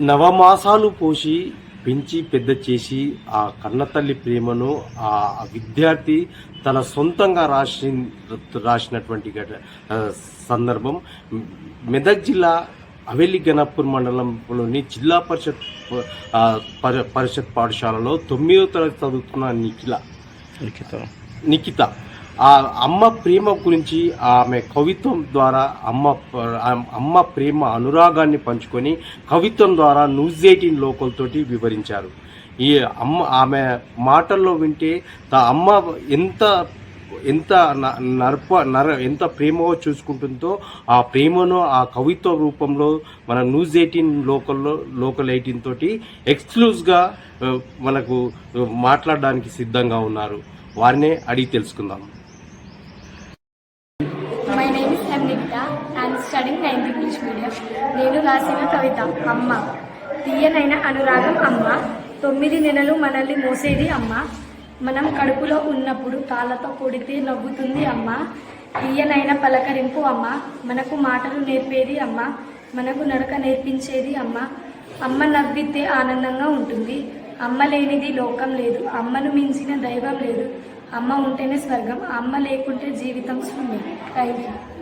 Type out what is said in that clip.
నవమాసాలు పోసి పెంచి పెద్ద చేసి ఆ కన్నతల్లి ప్రేమను ఆ విద్యార్థి తన సొంతంగా రాసి రాసినటువంటి సందర్భం. మెదక్ జిల్లా హవేలి గణపూర్ మండలంలోని జిల్లా పరిషత్ పరిషత్ పాఠశాలలో తొమ్మిదో తరగతి చదువుతున్న నిఖిల. నిఖిత. ఆ అమ్మ ప్రేమ గురించి ఆమె కవిత్వం ద్వారా అమ్మ అమ్మ ప్రేమ అనురాగాన్ని పంచుకొని కవిత్వం ద్వారా న్యూస్ ఎయిటీన్ లోకల్తోటి వివరించారు. ఈ అమ్మ ఆమె మాటల్లో వింటే తా అమ్మ ఎంత ఎంత న- నర్ప నర ఎంత ప్రేమగా చూసుకుంటుందో ఆ ప్రేమను ఆ కవిత్వ రూపంలో మన న్యూస్ ఎయిటీన్ లోకల్లో లోకల్ ఎయిటీన్ తోటి ఎక్స్క్లూజ్గా మనకు మాట్లాడడానికి సిద్ధంగా ఉన్నారు. వారినే అడిగి తెలుసుకుందాం. My name is M and studying ninth English medium నేను రాసిన కవిత అమ్మ. తీయనైన అనురాగం అమ్మ. తొమ్మిది నెలలు మనల్ని మోసేది అమ్మ. మనం కడుపులో ఉన్నప్పుడు కాళ్ళతో కొడితే నవ్వుతుంది అమ్మ. తీయనైన పలకరింపు అమ్మ. మనకు మాటలు నేర్పేది అమ్మ. మనకు నడక నేర్పించేది అమ్మ. అమ్మ నవ్వితే ఆనందంగా ఉంటుంది. అమ్మ లేనిది లోకం లేదు. అమ్మను మించిన దైవం లేదు. అమ్మ ఉంటేనే స్వర్గం అమ్మ లేకుంటే జీవితం శూన్యం. Thank you